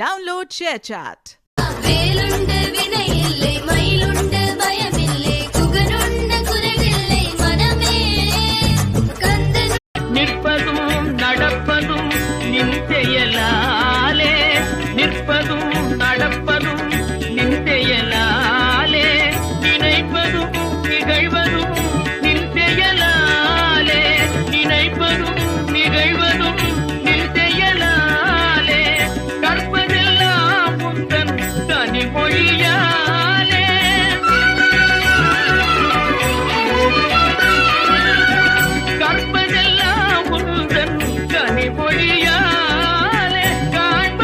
Download ShareChat. வேலுண்டு வினை இல்லை மயிலுண்டு பயமில்லை குகனுண்டு குறைவில்லை மனமே கந்தன் நிற்பதும் நடப்பதும் நின் செயலாலே நிற்பதும்